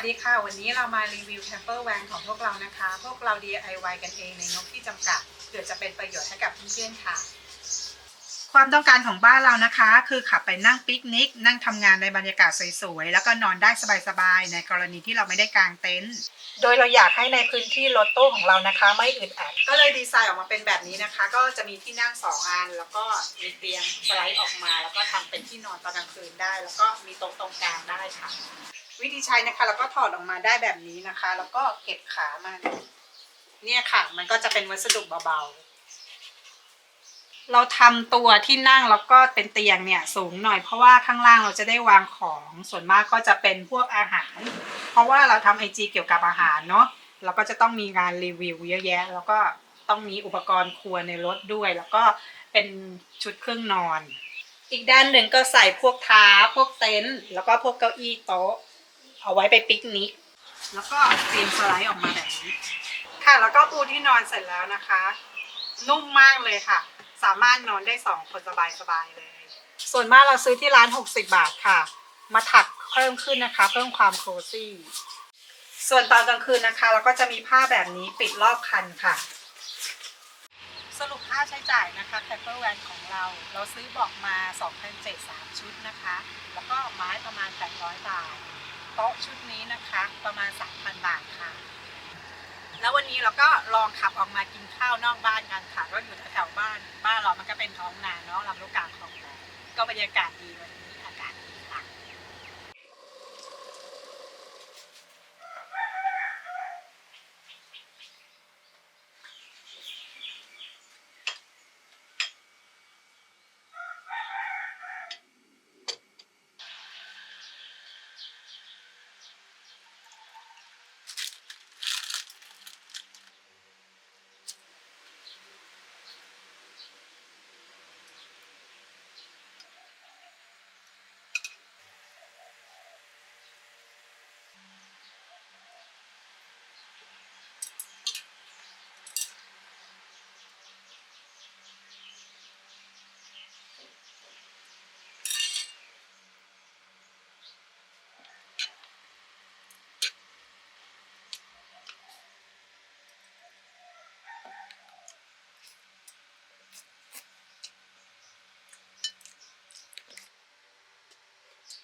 วัสดีค่ะ วันนี้เรามารีวิวแคมเปอร์แวนของพวกเรานะคะ พวกเรา DIY กันเองในงบที่จำกัดเพื่อจะเป็นประโยชน์ให้กับเพื่อนๆค่ะ ความต้องการของบ้านเรานะคะ คือขับไปนั่งปิกนิก นั่งทำงานในบรรยากาศสวยๆ แล้วก็นอนได้สบายๆ ในกรณีที่เราไม่ได้กางเต็นท์โดยเราอยากให้ในพื้นที่รถตู้ของเรานะคะ ไม่อึดอัดก็เลยดีไซน์ออกมาเป็นแบบนี้นะคะ ก็จะมีที่นั่งสองอัน แล้วก็มีเตียงสไลด์ออกมา แล้วก็ทำเป็นที่นอนตอนกลางคืนได้ แล้วก็มีโต๊ะตรงกลางได้ค่ะ วิธีใช้นะคะเราก็ถอดออกมาได้แบบนี้นะคะ แล้วก็เก็บขามันเนี่ยค่ะ มันก็จะเป็นวัสดุเบาๆ เราทำตัวที่นั่งแล้วก็เป็นเตียงเนี่ยสูงหน่อยเพราะว่าข้างล่างเราจะได้วางของส่วนมากก็จะเป็นพวกอาหาร เพราะว่าเราทำไอจีเกี่ยวกับอาหารเนาะเราก็จะต้องมีงานรีวิวเยอะแยะ แล้วก็ต้องมีอุปกรณ์ครัวในรถด้วย แล้วก็เป็นชุดเครื่องนอน อีกด้านหนึ่งก็ใส่พวกท้าพวกเต็นท์แล้วก็พวกเก้าอี้โต๊ะ เอาไว้ไปปิกนิกแล้วก็เตรียมสไลด์ออกมาแบบนี้ ค่ะแล้วก็ปูที่นอนเสร็จแล้วนะคะ นุ่มมากเลยค่ะ สามารถนอนได้สองคนสบายๆเลย ส่วนมากเราซื้อที่ร้าน 60 บาทค่ะ มาถักเพิ่มขึ้นนะคะ เพิ่มความโคซี่ส่วนตอนกลางคืนนะคะ เราก็จะมีผ้าแบบนี้ปิดรอบคันค่ะ สรุปค่าใช้จ่ายนะคะแคปเปอร์แวนของเรา เราซื้อบอกมา2,000เจ็ดสามชุดนะคะ แล้วก็ไม้ประมาณ 800 บาท โต๊ะชุดนี้นะคะ ประมาณ 3,000 บาทค่ะ แล้ววันนี้เราก็ลองขับออกมากินข้าวนอกบ้านกันค่ะก็อยู่แถวๆบ้าน บ้านเรามันก็เป็นท้องนาเนาะลำลูกกาของเราก็บรรยากาศดีวันนี้